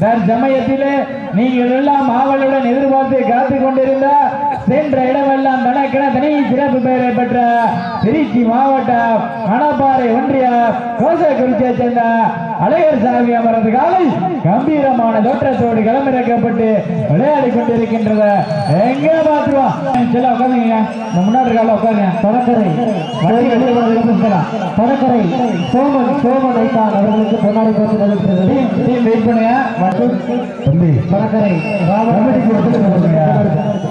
தற்சமயத்திலே நீங்கள் எல்லாம் ஆவலுடன் எதிர்பார்த்து காத்து கொண்டிருந்த சென்ற இடமெல்லாம் தனக்கென தனி சிறப்பு பெயரை பெற்ற திருச்சி மாவட்டம் மணப்பாறை ஒன்றிய கோசக்குறிச்சியை சேர்ந்த அழகர் சாமி அமரது காலை கம்பீரமான தோற்றத்தோடு களமிறக்கப்பட்டு விளையாடி கொண்டிருக்கின்றத எங்க பாத்துருவோம் சில உட்காந்துங்க இந்த முன்னாடி கால உட்காருங்க. தொடக்கரை. தொடக்கரை. சோமன் சோமன் வைத்தான் அவர்களுக்கு பொன்னாடி போட்டு வெயிட் பண்ணுங்க. மற்றும் கொடுங்க.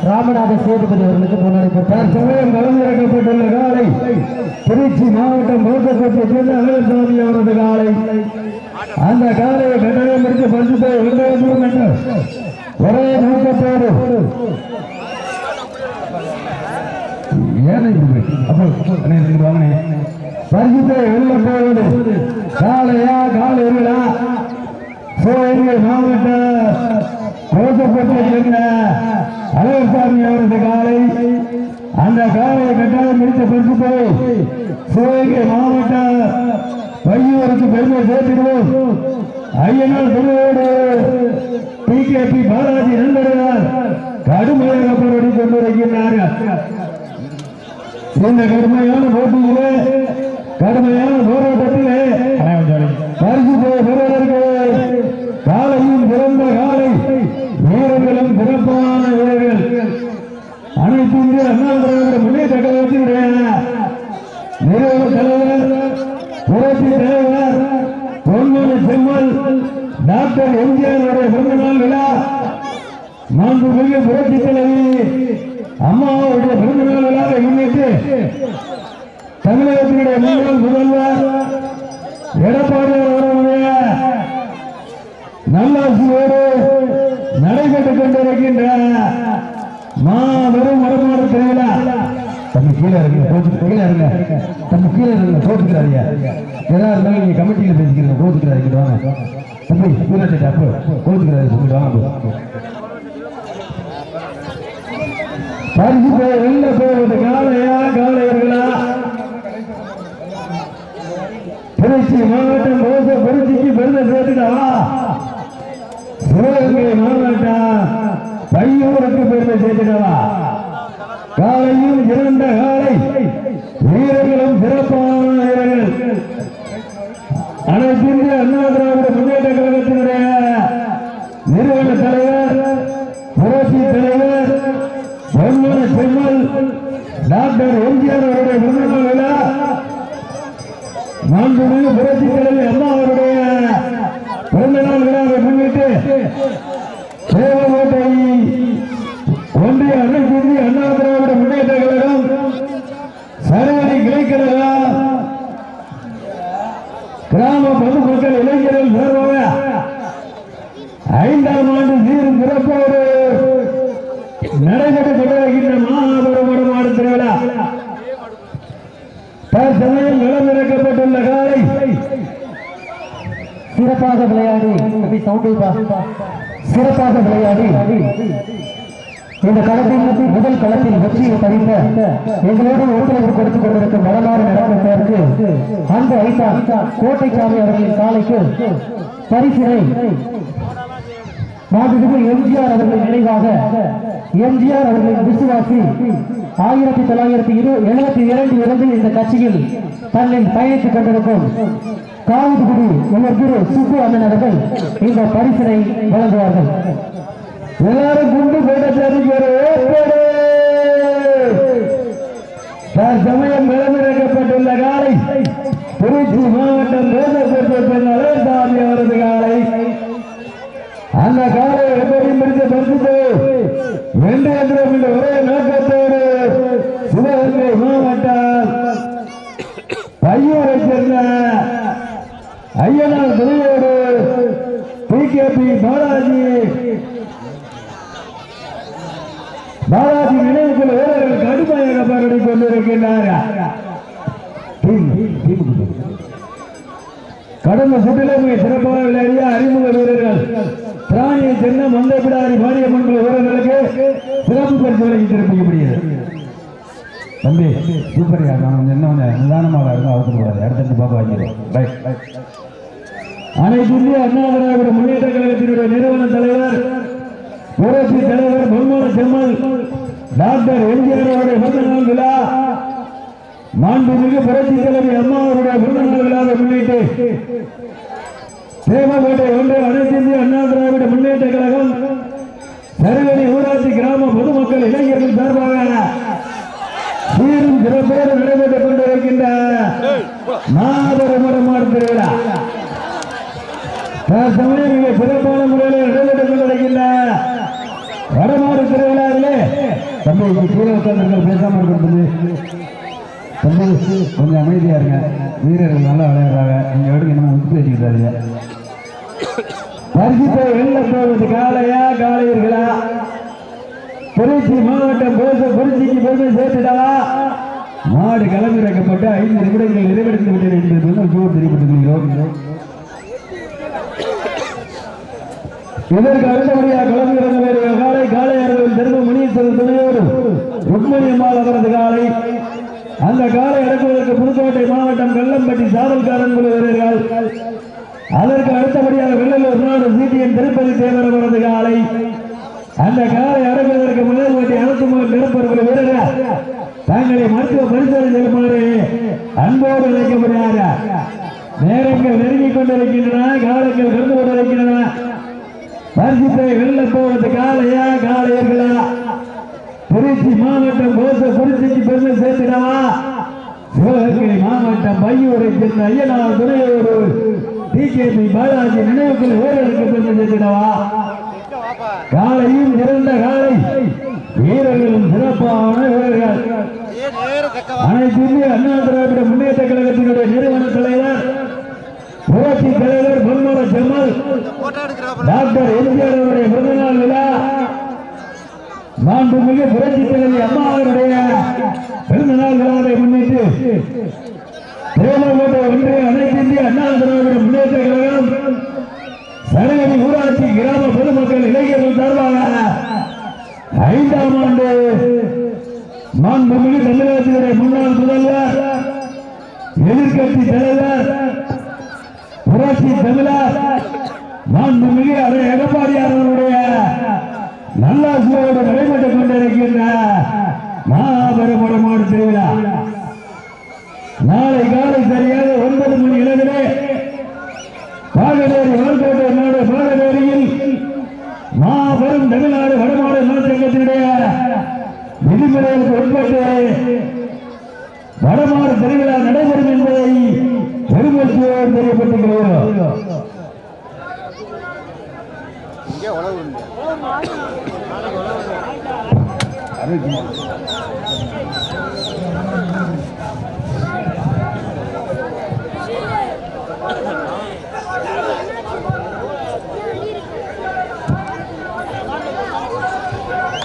ராமநாத சேதுபதி அவர்களுக்கு பொன்னாடி போட்டு. தற்சமயம் கலந்திறக்கப்பட்டுள்ள காலை திருச்சி மாவட்டம் மோசப்பட்டு சேர்ந்த அழகசாமி அவரது காலை. அந்த காலையை கட்டணம் பிடித்து பரிசுத்தை என்று ஒரே நோக்கத்தோடு ஏன் பரிசுத்தை வெளில போவது காலையா காலையா சிவகங்கை மாவட்ட கோசப்பட்டு சேர்ந்த அழகசாமி அவரது காலை அந்த காலையை கட்டாயம் முடித்த பரிசு போய் சிவகங்கை மாவட்ட பையூருக்கு பெருமை சேர்த்திடுவோம். ஐயனால் பெருமையோடு பிகேபி பாலாஜி நண்பர்கள் கடுமையாக போராடி கொண்டிருக்கிறார்கள் இந்த கடுமையான போட்டியிலே கடுமையான போராட்டத்திலே பரிசு பெ- பெறுவதற்கு காலையும் சிறந்த காலை வீரர்களும் சிறப்பான வீரர்கள் அனைத்து இந்திய அண்ணா திராவிட முன்னேற்ற கழகத்தினுடைய நிறுவன தலைவர் புரட்சி தலைவர் பொன்மொழி செம்மல் டாக்டர் எம்ஜிஆர் பிறந்தநாள் விழா. மாண்புமிகு புரட்சி தலைவி அம்மாவுடைய பிறந்தநாள் விழாவை முன்னிட்டு தமிழகத்தினுடைய முன்னாள் முதல்வர் எடப்பாடி அவர்களுடைய நல்லாசியோடு நடைபெற்றுக் கொண்டிருக்கின்ற மாபெரும் மரமாடு திருவிழா. தம்பி கீழே இருங்க கோச்சுக்கு கீழே இருங்க. தம்பி கீழே இருங்க கோச்சுக்கிறாரியா எதா இருந்தாலும் நீங்க கமிட்டியில பேசிக்கிறீங்க கோச்சுக்கிறாரு வாங்க. தம்பி கீழே அப்போ கோச்சுக்கிறாரு சொல்லிட்டு வாங்க. பரிசு பேர் என்ன பேர் இந்த காலையா காலையர்களா திருச்சி மாவட்டம் போச பரிசுக்கு பெருந்த சேர்த்துட்டாவா சிவகங்கை மாவட்டம் பையூருக்கு பெருமை சேர்த்துட்டாவா? காலையும் சிறந்த காலை தம்பி சவுண்ட் சிறப்பாக விளையாடி இந்த களத்தில் முதல் களத்தில் வெற்றியை தவிர்த்த எங்களோடு ஒத்துழைப்பு கொடுத்துக் கொண்டிருக்கும் வரலாறு நடப்பதற்கு அந்த ஐசா கோட்டைச்சாமி அவர்களின் காலைக்கு பரிசினை மாண்புமிகு எம்ஜிஆர் அவர்களின் நினைவாக எம்ஜிஆர் அவர்களின் விசுவாசி ஆயிரத்தி தொள்ளாயிரத்தி இரு எழுபத்தி இரண்டு இருந்து இந்த கட்சியில் தன்னில் பயணித்துக் கொண்டிருக்கும் காவிரிகுடி உங்கள் சுப்பு அண்ணன் அவர்கள் இந்த பரிசினை வழங்குவார்கள். எல்லாரும் குண்டு போட்டதுக்கு ஒரு தற்சமயம் களமிறக்கப்பட்டுள்ள காலை திருச்சி மாவட்டம் தேசப்பட்ட நலர்சாமி அவரது காலை. அந்த காலை எப்படி முடித்து பரிசுத்து வென்றேந்திரம் என்ற ஒரே நோக்கம் சிவகங்கை மாவட்டம் பையூரை சேர்ந்த ஐயனார் துணையோடு பிகேபி பாலாஜி பாலாஜி நினைவுக்குள் வீரர்கள் கடுமையாக போராடி கடந்த சிறப்பாக விளையாடிய அறிமுக வீரர்கள் மந்தை பிடாரி மாரியம்மன் வீரர்களுக்கு சிறப்பு பரிசுகளை திருப்பிக்க முடியாது தம்பி நான் என்ன நிதானமாக அவசரப்படாது அடுத்தடுத்து பார்க்க வாங்கிடுவோம் ரைட் ரைட் அனைத்து இந்திய அண்ணா திராவிட முன்னேற்ற கழகத்தினுடைய நிறுவன தலைவர் புரட்சி தலைவர் செம்மல் டாக்டர் எம்ஜிஆர் அவருடைய விழா மாண்புமிகு புரட்சி தலைவி அம்மா அவருடைய விருதுநாள் விழாவை முன்னிட்டு தேவகோட்டை ஒன்றிய அனைத்து அண்ணா திராவிட முன்னேற்ற கழகம் சருவடி ஊராட்சி கிராம பொதுமக்கள் இளைஞர்கள் சார்பாக சீரும் சிறப்போடு நடைபெற்றுக் கொண்டிருக்கின்ற மாபெரும் மரமாடு திருவிழா தற்சமயம் மிக சிறப்பான முறையில் நடைபெற்றுக் கொண்டிருக்கின்ற வடமாடு திருவிழாவிலே தம்பி இங்க கீழே உட்கார்ந்து பேசாம இருக்கிறது தம்பி கொஞ்சம் அமைதியாக இருங்க. வீரர்கள் நல்லா விளையாடுறாங்க. நீங்க எடுக்க என்ன விட்டு பேசிக்கிட்டாருங்க பரிசுத்தை வெளில போவது காலையா காளையர்களா? திருச்சி மாவட்டம் பேச குறிச்சிக்கு பெருமை சேர்த்துடவா மாடு களமிறக்கப்பட்டு ஐந்து நிமிடங்கள் நிறைவேற்றி விட்டது என்பது வந்து ஜோர் தெரிவித்துள்ளோம் இதற்கு அடுத்தபடியாக களமிறங்க வேண்டிய காலை காளையார்கள் தெருவு முனீஸ்வரர் துணையோடு ருக்மணி அம்மாள் அவரது காலை அந்த காலை அடக்குவதற்கு புதுக்கோட்டை மாவட்டம் கல்லம்பட்டி சாதல்காரன் குழு வீரர்கள் அதற்கு அடுத்தபடியாக வெள்ளலூர் நாடு சிடிஎன் திருப்பதி காலை. அந்த காலை அடக்குவதற்கு முதல் ஓட்டி அழுத்துமார் நிரப்பர்கள் வீரர்கள் தங்களை மருத்துவ பரிசோதனை செல்லுமாறு அன்போடு அழைக்கப்படுகிறார். நேரங்கள் நெருங்கிக் கொண்டிருக்கின்றன காலங்கள் கடந்து கொண்டிருக்கின்றன. பரிசுத்தை வெள்ள போவது காலையா காலையர்களா திருச்சி மாவட்டம் கோச குறிச்சிக்கு பெருமை சேர்த்திடவா? சிவகங்கை மாவட்டம் பையூரை சேர்ந்த ஐயனார் துணையூர் டிகேபி பாலாஜி நினைவுகள் வீரர்களுக்கு காலையும் சிறந்த காலை வீரர்களும் சிறப்பான வீரர்கள். அனைத்து இந்திய அண்ணா திராவிட முன்னேற்ற கழகத்தினுடைய நிறுவன தலைவர் புரட்சி தலைவர் பொன்மர செம்மல் டாக்டர் எம்ஜிஆர் அவருடைய பிறந்தநாள் விழா மாண்புமிகு புரட்சி தலைவி அம்மா அவருடைய பிறந்தநாள் விழாவை முன்னிட்டு தேவகோட்டை ஒன்றிய அனைத்து இந்திய அண்ணா திராவிட முன்னேற்ற கழகம் சரகடி ஊராட்சி கிராம பொதுமக்கள் இளைஞர்கள் சார்பாக ஐந்தாம் ஆண்டு மாண்புமிகு தமிழகத்தினுடைய முன்னாள் முதல்வர் எதிர்கட்சி தலைவர் புரட்சி தமிழர் மாண்புமிகு அதை எடப்பாடியார் அவருடைய நல்லாசியோடு நடைபெற்றுக் கொண்டிருக்கின்ற மாபெரும் திருவிழா. நாளை காலை சரியாக ஒன்பது மணி அளவிலே பாகவேரி வாழ்க்கோட்டை நாடு பாகவேரியில் மாபெரும் தமிழ்நாடு வடமாடு நலச்சங்கத்தினுடைய விதிமுறைகளுக்கு உட்பட்டு வடமாறு திருவிழா நடைபெறும் என்பதை பெருமதியோடு தெரியப்பட்டிருக்கிறோம்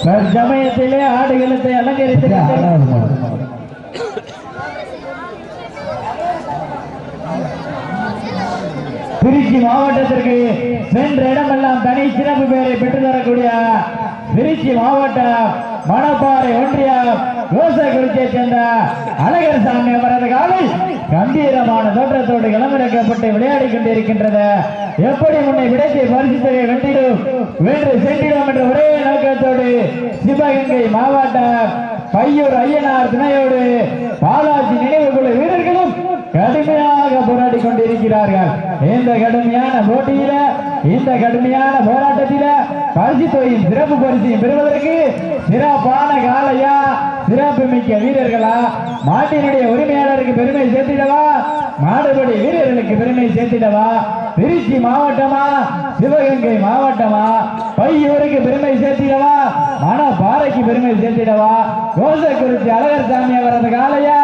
சமயத்திலே ஆடுகளத்தை அலங்கரித்து திருச்சி மாவட்டத்திற்கு சென்ற இடமெல்லாம் தனி சிறப்பு பெயரை பெற்றுத் தரக்கூடிய திருச்சி மாவட்டம் மணப்பாறை ஒன்றியம். யோசகுறிச்சியை சேர்ந்த அழகர் சாமி அவரது காலில் கம்பீரமான தோற்றத்தோடு களமிறக்கப்பட்டு விளையாடி கொண்டிருக்கின்றது. எப்படி முன்னை பரிசு பரிசுத்தகை வெட்டிடும் வென்று சென்றிடும் என்ற ஒரே நோக்கத்தோடு சிவகங்கை மாவட்ட பையூர் ஐயனார் துணையோடு பாலாஜி நினைவுக்குள்ள வீரர்களும் கடுமையாக போராடி கொண்டிருக்கிறார்கள். இந்த கடுமையான போட்டியில இந்த கடுமையான போராட்டத்தில பரிசு தொகையின் சிறப்பு பரிசையும் பெறுவதற்கு சிறப்பான காலையா சிறப்புமிக்க வீரர்களா மாட்டினுடைய உரிமையாளருக்கு பெருமை சேர்த்திடவா? மாடுபடி வீரர்களுக்கு பெருமை சேர்த்திடவா? திருச்சி மாவட்டமா? சிவகங்கை மாவட்டமா? பையூருக்கு பெருமை சேர்த்திடவா? மணப்பாறைக்கு பெருமை சேர்த்திடவா? கோசக்குறிச்சி அழகர் சாமி அவரது காலையா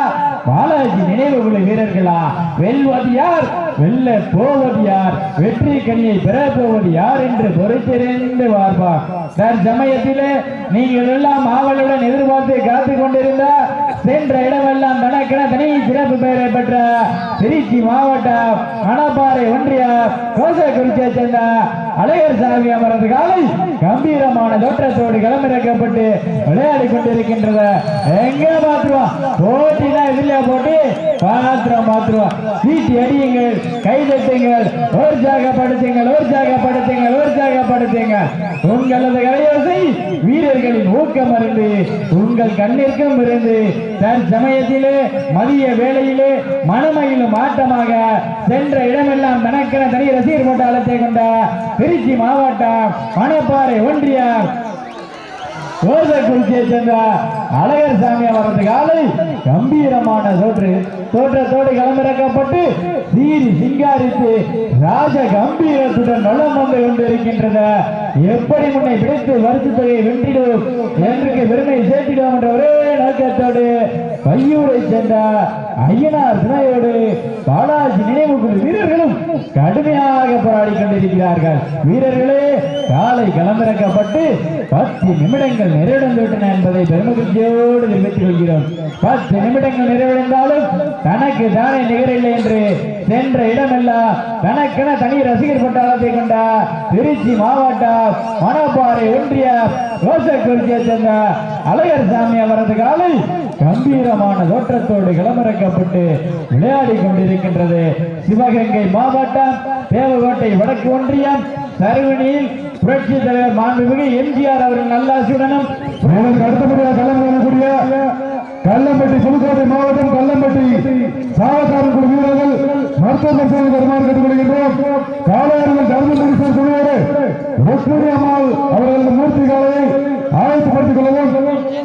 பாலாஜி நினைவுகுள்ள வீரர்களா? வெல்வது யார் வெல்ல போவது யார் வெற்றி கண்ணியை பெற போவது யார் என்று பொறுத்திருந்து சார் ஜமயத்தில் நீங்கள் எல்லாம் ஆவலுடன் எதிர்பார்த்து காத்து கொண்டிருந்த சென்ற இடமெல்லாம் தனக்கென தனி சிறப்பு பெயரை பெற்ற திருச்சி மாவட்டம் மணப்பாறை ஒன்றிய கோசக்குறிச்சியை சேர்ந்த அழகர் சாமி அவரது காலை கம்பீரமான தோற்றத்தோடு களமிறக்கப்பட்டு விளையாடி கொண்டிருக்கின்றது எங்க பாத்துருவான் போட்டினா இதுல போட்டு பாத்திரம் பாத்துருவோம் சீட்டி அடியுங்கள் கைதட்டுங்கள் உற்சாகப்படுத்துங்கள் உற்சாகப்படுத்துங்கள் உற்சாகப்படுத்துங்கள். உங்களது கலையோசை வீரர்களின் ஊக்கம் இருந்து உங்கள் கண்ணிற்கும் இருந்து தற்சமயத்திலே மதிய வேளையிலே மனமையிலும் ஆட்டமாக சென்ற இடமெல்லாம் தனக்கென தனி ரசிகர் போட்டாளத்தை கொண்ட திருச்சி மாவட்டம் மணப்பாறை ஒன்றியம் குறிச்சியை சேர்ந்த அழகர் சாமி அவரது காலை கம்பீரமான தோற்று தோற்றத்தோடு களமிறக்கப்பட்டு சீறி சிங்காரித்து ராஜ கம்பீரத்துடன் நலம் வந்து கொண்டிருக்கின்றன எப்படி உன்னை பிடித்து வருஷ தொகையை வென்றிடும் என்று பெருமை சேர்த்திடும் என்ற ஒரே நோக்கத்தோடு பையூரை சென்ற ஐயனார் துணையோடு பாலாஜி நினைவு வீரர்களும் கடுமையாக போராடி கொண்டிருக்கிறார்கள். வீரர்களே காலை களமிறக்கப்பட்டு பத்து நிமிடங்கள் நிறைவடைந்துவிட்டன என்பதை பெருமகிழ்ச்சியோடு தெரிவித்துக் கொள்கிறோம். பத்து நிமிடங்கள் நிறைவடைந்தாலும் தனக்கு தானே நிகரில்லை என்று சென்ற இடமெல்லாம் தனக்கென தனி ரசிகர் பட்டாளத்தை கொண்ட திருச்சி மாவட்டம் மணப்பாறை ஒன்றிய ரோசக்குறிச்சியை சேர்ந்த அழகர் சாமி அவரது காலை கம்பீரமான தோற்றத்தோடு களமிறக்கப்பட்டு விளையாடி கொண்டிருக்கின்றது. சிவகங்கை மாவட்டம் தேவகோட்டை வடக்கு ஒன்றியம் சரவணியில் புரட்சி தலைவர் மாண்புமிகு எம்ஜிஆர் அவர்கள் நல்லாசியுடனும் மேலும் அடுத்தபடியாக களம் காணக்கூடிய கல்லம்பட்டி புதுக்கோட்டை மாவட்டம் கல்லம்பட்டி சாவக்காரன் குழு வீரர்கள் மருத்துவ பரிசோதனை தருமாறு கேட்டுக்கொள்கின்றோம். காளையார்கள் தர்மபுரி குழுவோடு ருக்மிணி அம்மாள் அவர்களது மூர்த்தி காலையை ஆயத்தப்படுத்திக் கொள்ளவும்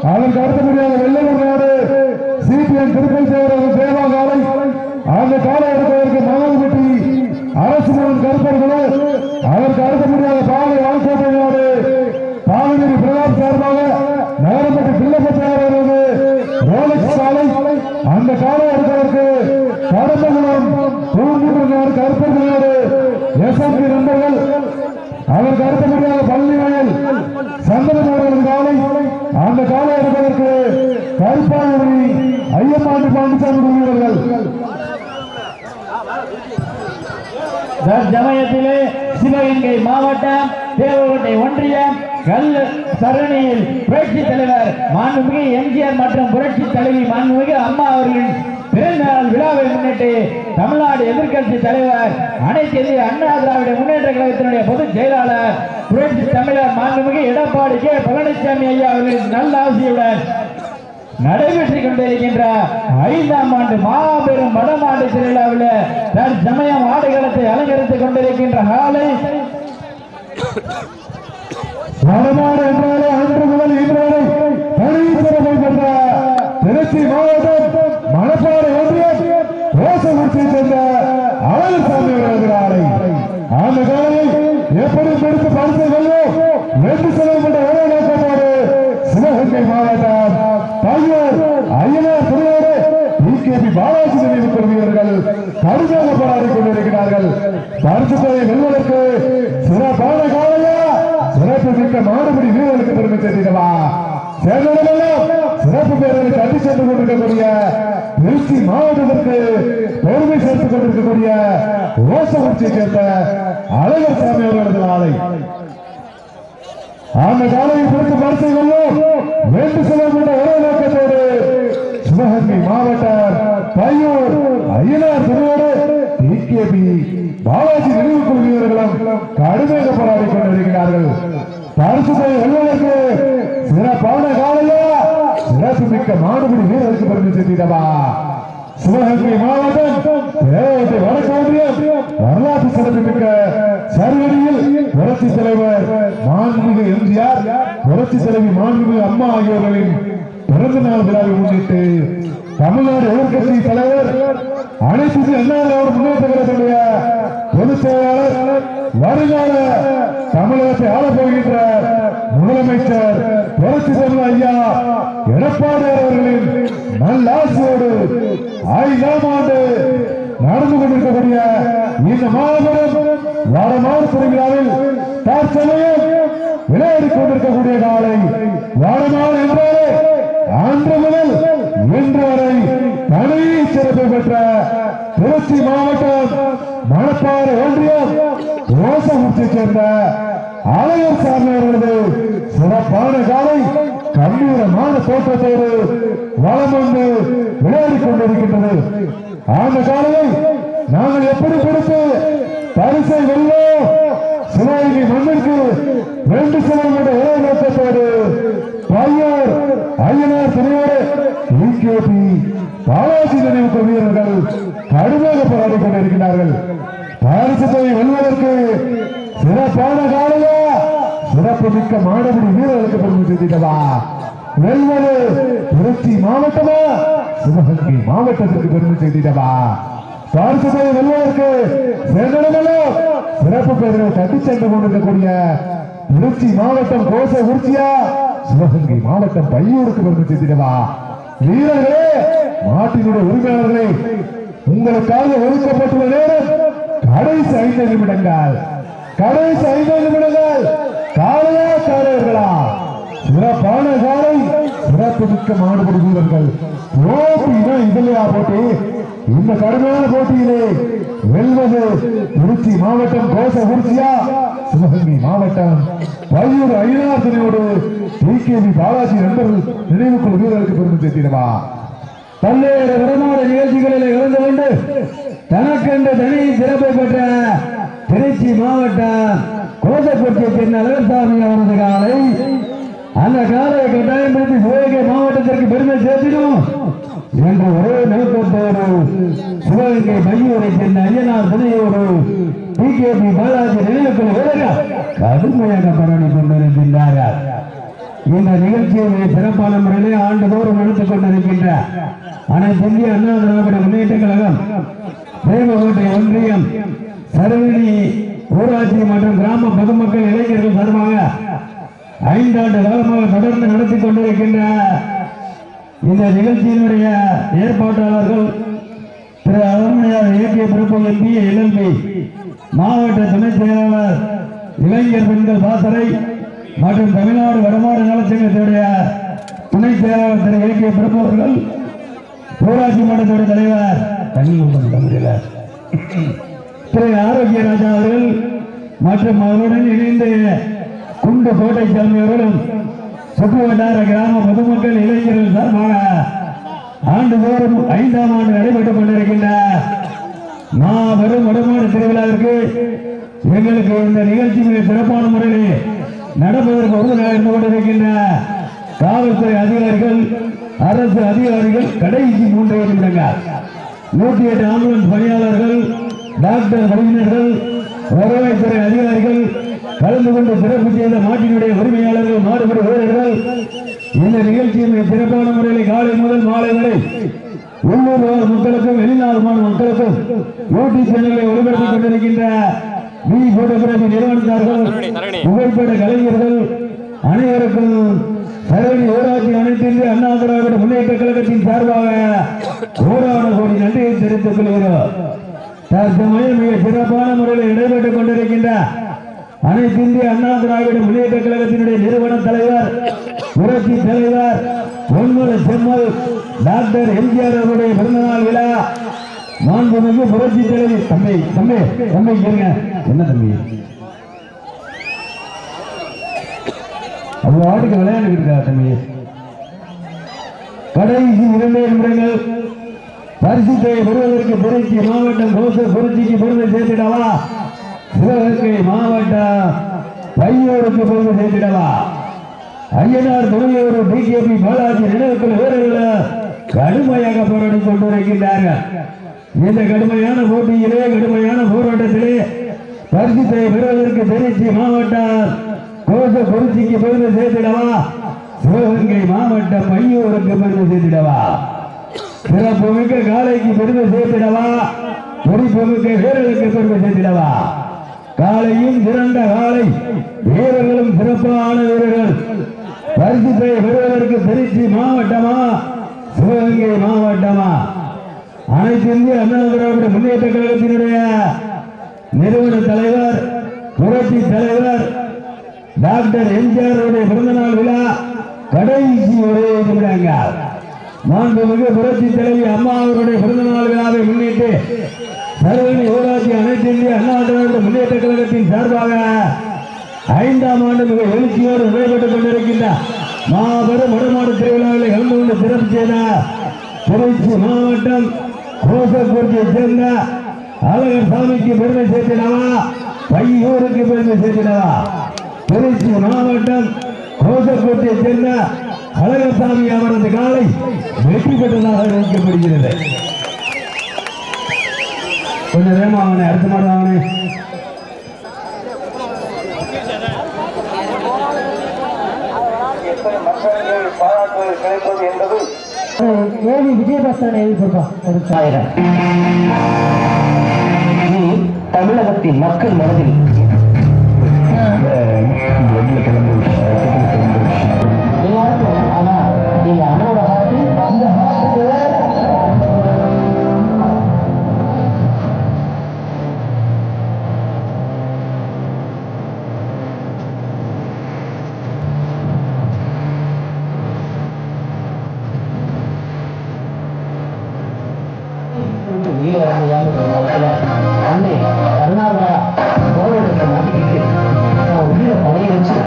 அதற்கு அடுத்தபடியாக வெள்ளையூர் நாடு சிபிஎம் திருப்பதி சேவர்கள் தேவா காலை அந்த காலை எடுப்பதற்கு மணல்பட்டி அரசு மூலம் கருப்பர்களோ அதற்கு அடுத்தபடியாக பாலை வாழ்க்கை நாடு பாலகிரி பிரதாப் சார்பாக நகரப்பட்டு பிள்ளைப்பட்டார் அவரது ரோலக்ஸ் சாலை அந்த காலை எடுப்பதற்கு கடம்பகுளம் பூங்குன்றனார் கருப்பர்களோடு எஸ்எம்பி நண்பர்கள் அதற்கு அடுத்தபடியாக பள்ளி வயல் சந்தனம் அவர்கள் காலை அந்த காலை எடுப்பதற்கு கருப்பாயுரி ஐயப்பாண்டி பாண்டிசாமி வீரர்கள் தற்சமயத்திலே சிவகங்கை மாவட்டம் தேவகோட்டை ஒன்றியம் கல் சரணியில் புரட்சி தலைவர் மாண்புமிகு எம்ஜிஆர் மற்றும் புரட்சி தலைவி மாண்புமிகு அம்மா அவர்களின் பிறந்த நாள் விழாவை முன்னிட்டு தமிழ்நாடு தலைவர் அனைத்து இந்திய அண்ணா திராவிட முன்னேற்ற கழகத்தினுடைய பொதுச் செயலாளர் புரட்சி தமிழர் மாண்புமிகு எடப்பாடி கே. பழனிசாமி ஐயா அவர்களின் நல்ல ஆசையுடன் நடைபெற்றுக் கொண்டிருக்கின்ற ஐந்தாம் ஆண்டு மாபெரும் வடமாண்டு திருவிழாவில் தற்சமயம் ஆடுகளத்தை அலங்கரித்துக் கொண்டிருக்கின்ற காலை வடமாடு என்றாலே அன்று முதல் இன்று வரை திருச்சி மாவட்டம் மணப்பாறை ஒன்றியம் ரோசகுறிச்சியை சேர்ந்த அழகுசாமி வருகிறாரை அந்த காலையை எப்படி பிடித்து பரிசு வெல்லும் வெற்றி செலவுப்பட்ட ஒரே நோக்கத்தோடு சிவகங்கை மாவட்டம் பையர் ஐயனார் துறையோடு பிகேபி பாலாஜி நினைவு கொள்வீர்கள் கடுமையாக போராடி கொண்டிருக்கிறார்கள் பரிசு தொகை வெல்வதற்கு சிறப்பான காலையா சிறப்பு மிக்க மாடுபடி வீரர்களுக்கு பெருமை சேர்த்திடவா? சிறப்பு பேரவை கட்டி சென்று கொண்டிருக்கக்கூடிய திருச்சி மாவட்டத்திற்கு பெருமை சேர்த்துக் கொண்டிருக்கக்கூடிய ரோசகுறிச்சியை சேர்ந்த அழகர் சாமி அவர்களது ஆலை அந்த காலையை குறித்து பரிசை கொள்ளும் வேண்டு கொண்ட ஒரே நோக்கத்தோடு சிவகங்கை மாவட்டம் பையூர் ஐயனார் துறையோடு டிகேபி பாலாஜி நினைவு குழு கடுமையாக போராடி கொண்டிருக்கிறார்கள். பரிசு தொகை வெல்வதற்கு சிறப்பான காலையா? சிறப்பு மிக்க மாடுபிடி வீரருக்கு பெருமை சேர்த்திடவா சிவகங்கை மாவட்டம் தேவத்தை வடக்கு வரலாற்று சிறப்பு மிக்க சர்வடியில் புரட்சி தலைவர் மாண்புமிகு எம்ஜிஆர் புரட்சி தலைவி மாண்புமிகு அம்மா ஆகியோர்களின் பிறந்த நாள் விழாவை முன்னிட்டு தமிழ்நாடு எதிர்கட்சி தலைவர் அனைத்து இந்திய அண்ணா முன்னேற்ற கழகத்துடைய பொதுச் செயலாளர் வருங்கால தமிழகத்தை ஆளப்போகின்ற முதலமைச்சர் புரட்சி தலைவர் ஐயா எடப்பாடி அவர்களின் நல்லாசியோடு ஐந்தாம் ஆண்டு நடந்து கொண்டிருக்கக்கூடிய இந்த மாபெரும் வாரமாறு திருவிழாவில் தற்சமயம் விளையாடி கொண்டிருக்கக்கூடிய நாளை வாரமாறு என்றாலே அன்று முதல் இன்று வரை தலை சிறப்பு பெற்ற திருச்சி மாவட்டம் மணப்பாறை ஒன்றியம் ரோசகுச்சியைச் சேர்ந்த அலையர் சார்ந்தவர்களது சிறப்பான காலை கம்பீரமான தோற்றத்தோடு வளம் வந்து விளையாடி கொண்டிருக்கின்றது. அந்த காலையை நாங்கள் எப்படி கொடுத்து பரிசை வெல்லோ சிவகங்கை மண்ணிற்கு ரெண்டு சிலோமீட்டர் இடைநிறுத்தத்தோடு பையர் ஐயனார் துணையோடு இகேபி பாலாஜி நினைவுக்கு வீரர்கள் கடுமையாக போராடி கொண்டிருக்கிறார்கள் பாரிசத்தை வெல்வதற்கு சிறப்பான காலையா? சிறப்பு மிக்க மாணவடி வீரர்களுக்கு பெருமை செய்திடவா வெல்வது திருச்சி மாவட்டமா? சிவகங்கை மாவட்டத்திற்கு பெருமை செய்திடவா பாரிசத்தை வெல்வதற்கு சென்றடங்களும் சிறப்பு பெயர்களை தட்டி சென்று கொண்டிருக்கக்கூடிய திருச்சி மாவட்டம் கோச உறுதியா சிவகங்கை மாவட்டம் பையூருக்கு பெருமை செய்திடவா வீரர்களே நாட்டினுடைய உரிமையாளர்களே உங்களுக்காக ஒதுக்கப்பட்டுள்ள நேரம் கடைசி ஐந்து நிமிடங்கள். கடைசி ஐந்து நிமிடங்கள். காலையா காலையர்களா சிறப்பான காலை சிறப்பு மிக்க மாடுபடி வீரர்கள். போட்டினா இதுலையா போட்டி? இந்த கடுமையான போட்டியிலே வெல்வது திருச்சி மாவட்டம் கோச உருச்சியா சிவகங்கை மாவட்டம் பையூர் ஐநாசனையோடு துணையோடு பாலாஜி நண்பர்கள் நினைவு கொள் வீரருக்கு பெருமை சேர்த்திடவா? பல்வேறு விதமான நிகழ்ச்சிகளில் கலந்து கொண்டு தனக்கென்ற தனி சிறப்பை பெற்ற திருச்சி மாவட்டம் கோசப்பட்டியை சேர்ந்த அழகசாமி அவரது காலை அந்த காலையை கட்டாயப்படுத்தி சிவகங்கை மாவட்டத்திற்கு பெருமை சேர்த்திடும் என்ற ஒரே நோக்கத்தோடு சிவகங்கை மையூரை சேர்ந்த ஐயனார் துணையோடு டி கே பி பாலாஜி நினைவுக்குள் வீரர்கள் கடுமையாக பரணி கொண்டிருக்கின்றார்கள். இந்த நிகழ்ச்சியை சிறப்பான முறையிலே ஆண்டுதோறும் நடத்திக் கொண்டிருக்கின்ற அனைத்து இந்திய அண்ணா திராவிட முன்னேற்ற கழகம் தேவகோட்டை ஒன்றியம் சரவணி ஊராட்சி மற்றும் கிராம பொதுமக்கள் இளைஞர்கள் சார்பாக ஐந்தாண்டு காலமாக தொடர்ந்து நடத்தி கொண்டிருக்கின்ற இந்த நிகழ்ச்சியினுடைய ஏற்பாட்டாளர்கள் திரு அருமையார் இயக்கிய பிறப்பு எம்பி எல்எல்பி மாவட்ட துணைச் செயலாளர் இளைஞர் பெண்கள் பாசறை மற்றும் தமிழ்நாடு வடமாடு நலச்சங்கத்துடைய துணை செயலாளர் திரு இயக்கிய பிரபு அவர்கள் ஊராட்சி மன்றத்துடைய தலைவர் தனி முடியல திரு ஆரோக்கிய ராஜா அவர்கள் மற்றும் அவருடன் இணைந்து குண்டு கோட்டை சாமி அவர்களும் சுற்றுவட்டார கிராம பொதுமக்கள் இளைஞர்கள் சார்பாக ஆண்டுதோறும் ஐந்தாம் ஆண்டு நடைபெற்றுக் கொண்டிருக்கின்ற மாபெரும் வடமாடு திருவிழாவிற்கு எங்களுக்கு இந்த நிகழ்ச்சி மிக சிறப்பான முறையில் நடப்பதற்கு உறுதுணையாக இருந்து கொண்டிருக்கின்ற காவல்துறை அதிகாரிகள் அரசு அதிகாரிகள் கடைசி மூன்று நிமிடங்கள். நூற்றி எட்டு ஆம்புலன்ஸ் பணியாளர்கள் டாக்டர் வல்லுநர்கள் வருவாய்த்துறை அதிகாரிகள் கலந்து கொண்டு சிறப்பு செய்த மாட்டினுடைய உரிமையாளர்கள் மாறுபடி வீரர்கள். இந்த நிகழ்ச்சியின் சிறப்பான முறையில் காலை முதல் மாலை வரை உள்ளூர் மக்களுக்கும் வெளிநாடு வாழ் மக்களுக்கும் யூடியூப் சேனலை ஒளிபரப்பிக் கொண்டிருக்கின்ற வி போட்டோகிராபி நிறுவனத்தார்கள் புகைப்பட கலைஞர்கள் அனைவருக்கும் சரவணி ஊராட்சி அனைத்து அண்ணா திராவிட முன்னேற்ற கழகத்தின் சார்பாக கோடான கோடி நன்றியை தெரிவித்துக் கொள்கிறோம். தற்சமயம் மிக சிறப்பான முறையில் நடைபெற்றுக் கொண்டிருக்கின்ற அனைத்து இந்திய அண்ணா திராவிட முன்னேற்ற கழகத்தினுடைய நிறுவன தலைவர் புரட்சி தலைவர் பொன்மல செம்மல் டாக்டர் எம்ஜிஆர் அவருடைய பிறந்தநாள் விழா மாண்புமிகு புரட்சி தலைவி. தம்பி தம்பி தம்பி கேளுங்க என்ன தம்பி? அவங்க ஆட்டுக்கு விளையாண்டு இருக்கா தம்பி? கடைசி இரண்டே முறைகள் பரிசுத்தை பெறுவதற்கு புரட்சி மாவட்டம் கோச புரட்சிக்கு பொருளை சேர்த்திடவா? சிவகங்கை மாவட்டம் பையோருக்கு பொருளை சேர்த்திடவா? ஐயனார் துணையோடு பிஜேபி பாலாஜி நினைவுக்குள் வீரர்கள் கடுமையாக போராடி கொண்டிருக்கின்றார்கள் இந்த கடுமையான போட்டியிலே கடுமையான போராட்டத்திலே பரிசுத்தை பெறுவதற்கு திருச்சி மாவட்டம் கோச குறிச்சிக்கு பெருமை சேர்த்திடவா? சிவகங்கை மாவட்டம் மையூருக்கு பெருமை சேர்த்திடவா? சிறப்பு மிக்க காலைக்கு பெருமை சேர்த்திடவா? பொறுப்பு மிக்க வீரர்களுக்கு பெருமை சேர்த்திடவா? காலையும் சிறந்த காலை வீரர்களும் சிறப்பான வீரர்கள். பரிசுத்தை பெறுவதற்கு திருச்சி மாவட்டமா? சிவகங்கை மாவட்டமா? அனைத்து இந்திய அண்ணா திராவிட முன்னேற்ற கழகத்தினுடைய நிறுவன தலைவர் புரட்சி தலைவர் டாக்டர் எம்ஜிஆர் பிறந்தநாள் விழா கடைசி உரையை நிமிடங்கள் மாண்புமிகு புரட்சி தலைவி அம்மா அவருடைய பிறந்தநாள் விழாவை முன்னிட்டு சர்வனி ஊராட்சி அனைத்து இந்திய அண்ணா திராவிட முன்னேற்ற கழகத்தின் சார்பாக ஐந்தாம் ஆண்டு மிக எழுச்சியோடு நடைபெற்றுக் கொண்டிருக்கின்ற மாபெரும் வடமாடு திருவிழாவில் கலந்து கொண்டு சிறப்பு செய்த திருச்சி மாவட்டம் கோசக்குறிச்சியைச் சேர்ந்த அழகர் சாமிக்கு பெருமை சேர்த்தினவா பையூருக்கு பெருமை சேர்த்தினவா திருச்சி மாவட்டம் கோசக்குறிச்சியைச் சேர்ந்த அழகசாமி அவரது காலை வெற்றி பெற்றதாக அறிவிக்கப்படுகிறது கொஞ்சம் வேகமா அவனை அடுத்த மாடு கிடைப்பது என்பது ஏவி விஜயபாஸ்கரன் எழுதியிருக்கான் தமிழகத்தின் மக்கள் மனதில் கிளம்பு